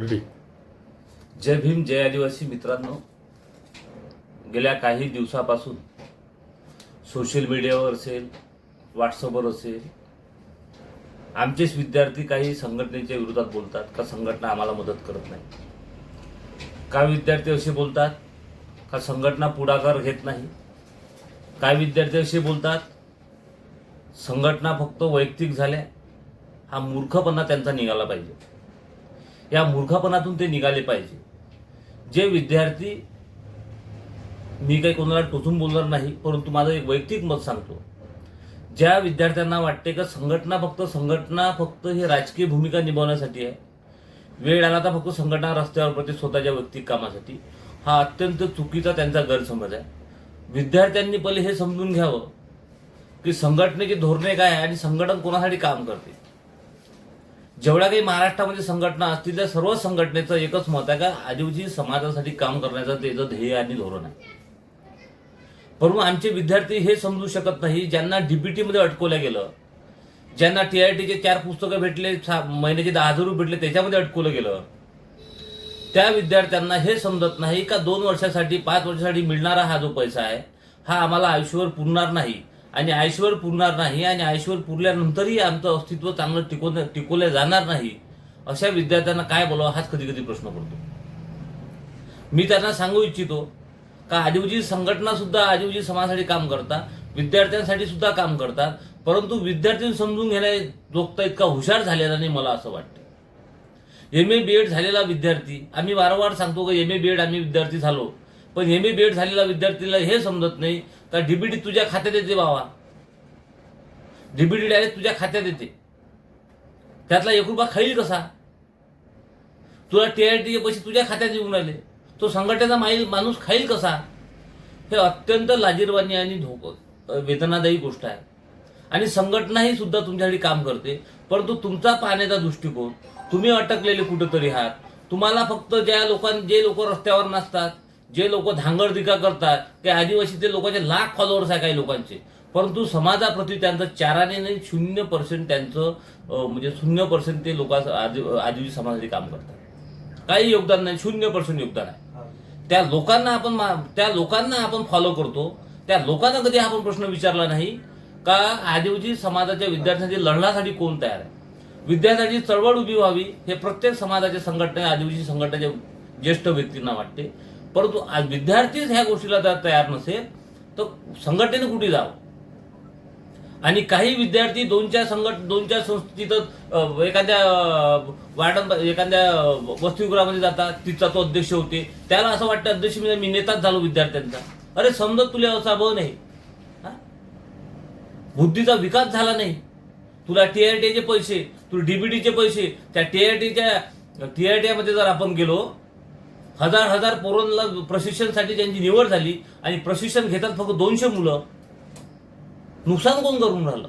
Ready. जय भीम जय आदिवासी मित्रांनो. गेल्या काही दिवसापासून सोशल मीडियावर असेल व्हॉट्सअपवर असेल आमचेच विद्यार्थी काही संघटनेच्या विरोधात बोलतात का संघटना आम्हाला मदत करत नाही? काही विद्यार्थी असे बोलतात का संघटना पुढाकार घेत नाही? काही विद्यार्थी असे बोलतात संघटना फक्त वैयक्तिक झाल्या हा मूर्खपणा त्यांचा निघाला पाहिजे. या मूर्खपणातून ते निघाले पाहिजे. जे विद्यार्थी मी काही कोणाला टोचून बोलणार नाही परंतु माझं एक वैयक्तिक मत सांगतो. ज्या विद्यार्थ्यांना वाटते का संघटना फक्त संघटना फक्त हे राजकीय भूमिका निभावण्यासाठी आहे वेळ आला तर फक्त संघटना रस्त्यावर प्रति स्वतःच्या वैयक्तिक कामासाठी हा अत्यंत चुकीचा त्यांचा गैरसमज आहे. विद्यार्थ्यांनी पहिले हे समजून घ्यावं की संघटनेची धोरणे काय आहे आणि संघटन कोणासाठी काम करते? जेवढ्या काही महाराष्ट्रामध्ये संघटना असतील त्या सर्व संघटनेचं एकच मत आहे का आदिवासी समाजासाठी काम करण्याचं त्याचं ध्येय आणि धोरण आहे. परंतु आमचे विद्यार्थी हे समजू शकत नाही ज्यांना डीबीटीमध्ये अटकवलं गेलं ज्यांना टी आय टीचे चार पुस्तकं भेटले महिन्याचे दहा हजार रुपये भेटले त्याच्यामध्ये अटकवलं गेलं. त्या विद्यार्थ्यांना हे समजत नाही का दोन वर्षासाठी पाच वर्षासाठी मिळणारा हा जो पैसा आहे हा आम्हाला आयुष्यभर पुरणार नाही. आणि ऐश्वर पुरणार नाही आणि ऐश्वर पुरल्यानंतरही आमचं अस्तित्व चांगलं टिकवलं टिकवलं जाणार नाही अशा विद्यार्थ्यांना काय बोलावं हाच कधी कधी प्रश्न पडतो. मी त्यांना सांगू इच्छितो का आदिवासी संघटना सुद्धा आदिवासी समाजासाठी काम करतात विद्यार्थ्यांसाठी सुद्धा काम करतात परंतु विद्यार्थी समजून घेण्या जोगता इतका हुशार झालेला नाही मला असं वाटतं. एम ए बी एड झालेला विद्यार्थी आम्ही वारंवार सांगतो का एम ए बी एड आम्ही विद्यार्थी झालो पण एम ए बी एड झालेला विद्यार्थीला हे समजत नाही तर डीबीडी तुझ्या खात्यात येते बाबा डीबीडी डायरेक्ट तुझ्या खात्यात येते. त्यातला एक रुपया खाईल कसा? तुला टी आय टीचे पैसे तुझ्या खात्यात येऊन राहिले. तो संघटनेचा माईल माणूस खाईल कसा? हे अत्यंत लाजीरवाणी आणि धोक वेदनादायी गोष्ट आहे. आणि संघटनाही सुद्धा तुमच्यासाठी काम करते. परंतु तुमचा पाहण्याचा दृष्टिकोन तुम्ही अटकलेले कुठंतरी आहात तुम्हाला फक्त ज्या लोकां जे लोक रस्त्यावर नसतात जे लोक धांगडधिका करतात ते आदिवासी ते लोकांचे लाख फॉलोअर्स आहे काही लोकांचे. परंतु समाजाप्रती त्यांचं चाराने नाही शून्य पर्सेंट त्यांचं म्हणजे शून्य पर्सेंट ते लोक आदिवासी समाजासाठी काम करतात. काही योगदान नाही शून्य पर्सेंट योगदान आहे. त्या लोकांना आपण त्या लोकांना आपण फॉलो करतो. त्या लोकांना कधी आपण प्रश्न विचारला नाही का आदिवासी समाजाच्या विद्यार्थ्यांच्या लढण्यासाठी कोण तयार आहे? विद्यार्थ्यांची चळवळ उभी व्हावी हे प्रत्येक समाजाच्या संघटना आदिवासी संघटनेच्या ज्येष्ठ व्यक्तींना वाटते. परंतु आज विद्यार्थीच ह्या गोष्टीला जर तयार नसेल तर संघटनेनं कुठे जावं? आणि काही विद्यार्थी दोन चार संघट दोन संस्थेत अ, एखाद्या वार्डन एखाद्या वसतिगृहामध्ये जातात तिचा तो अध्यक्ष होते. त्याला असं वाटतं अध्यक्ष मी मी नेताच झालो विद्यार्थ्यांचा. अरे समजत तुला असा भाव नाही. हा? बुद्धीचा विकास झाला नाही. तुला टी आय टीचे पैसे तुला डीबीटीचे पैसे. त्या टी आर टीच्या टी आर टी जर आपण गेलो हजार हजार पोरांना प्रशिक्षणसाठी त्यांची निवड झाली आणि प्रशिक्षण घेतात फक्त दोनशे मुलं. नुकसान कोण करून राहिलं?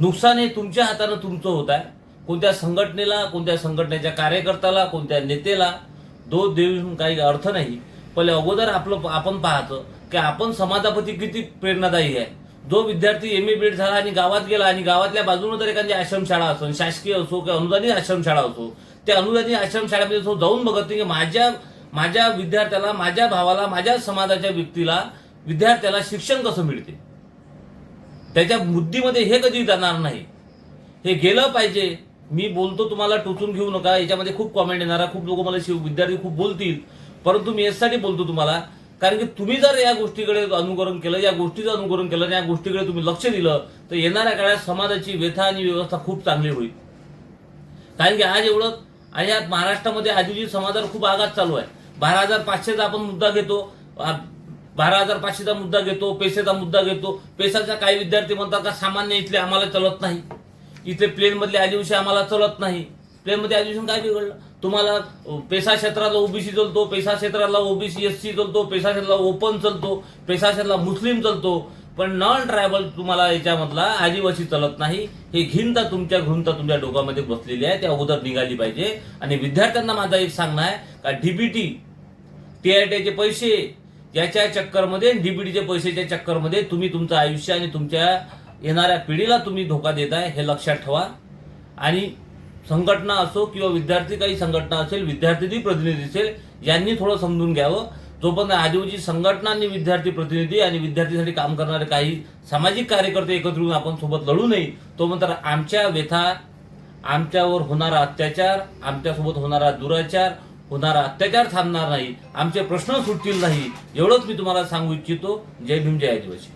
नुकसान हे तुमच्या हातानं तुमचं होत आहे. कोणत्या संघटनेला कोणत्या संघटनेच्या कार्यकर्त्याला कोणत्या नेतेला दोष देऊन काही अर्थ नाही. पहिले अगोदर आपलं आपण पाहतो की आपण समाजापती किती प्रेरणादायी आहे. जो विद्यार्थी एम ए बीएड झाला आणि गावात गेला आणि गावातल्या बाजूनं जर एखादी आश्रमशाळा असो शासकीय असो किंवा अनुदानित आश्रमशाळा असो त्या अनुदानी आश्रमशाळेमध्ये तो जाऊन बघत नाही. की माझ्या माझ्या विद्यार्थ्याला माझ्या भावाला माझ्या समाजाच्या व्यक्तीला विद्यार्थ्याला शिक्षण कसं मिळते? त्याच्या बुद्धीमध्ये हे कधी जाणार नाही. हे गेलं पाहिजे. मी बोलतो तुम्हाला टोचून घेऊ नका. याच्यामध्ये खूप कॉमेंट येणार. खूप लोक मला शिव विद्यार्थी खूप बोलतील. परंतु मी यासाठी बोलतो तुम्हाला कारण की तुम्ही जर या गोष्टीकडे अनुकरण केलं या गोष्टीचं अनुकरण केलं आणि या गोष्टीकडे तुम्ही लक्ष दिलं तर येणाऱ्या काळात समाजाची व्यथा आणि व्यवस्था खूप चांगली होईल. कारण की आज एवढं आज या महाराष्ट्रामध्ये आदिवासी समाजावर खूप आघात चालू आहे. बारा हजार पाचशेचा आपण मुद्दा घेतो. बारा हजार पाचशेचा मुद्दा घेतो पैशाचा मुद्दा घेतो. पैशाचा काही विद्यार्थी म्हणतात का सामान्य इथले आम्हाला चलत नाही. इथले प्लेनमधले आदिवासी आम्हाला चलत नाही. प्लेनमध्ये आदिवासी काय बिघडलं? तुम्हाला अ, पैसा क्षेत्राला ओबीसी चलतो पैसा क्षेत्राला ओबीसी एस सी चलतो पैसा क्षेत्राला ओपन चलतो पैसा क्षेत्राला मुस्लिम चलतो. पण नॉन ट्रायबल तुम्हाला याच्यामधला आदिवासी चलत नाही. हे घिंता तुमच्या घृंता तुमच्या डोक्यामध्ये बसलेली आहे. त्या अगोदर निघाली पाहिजे. आणि विद्यार्थ्यांना माझा एक सांगणं आहे का डीबीटी टी आय पैसे याच्या चक्करमध्ये डीबीटीचे पैशाच्या चक्करमध्ये तुम्ही तुमचं आयुष्य आणि तुमच्या येणाऱ्या पिढीला तुम्ही धोका देताय हे लक्षात ठेवा. आणि संघटना असो किंवा विद्यार्थी काही संघटना असेल विद्यार्थी प्रतिनिधी असेल यांनी थोडं समजून घ्यावं. जोपर्यंत आदिवासी संघटना आणि विद्यार्थी प्रतिनिधी आणि विद्यार्थीसाठी काम करणारे काही सामाजिक कार्यकर्ते एकत्र येऊन आपण सोबत लढू नये तोपर्यंत आमच्या व्यथा आमच्यावर होणारा अत्याचार आमच्यासोबत होणारा दुराचार होणारा अत्याचार थांबणार नाही. आमचे प्रश्न सुटतील नाही. एवढंच मी तुम्हाला सांगू इच्छितो. जय भीम जय आदिवासी.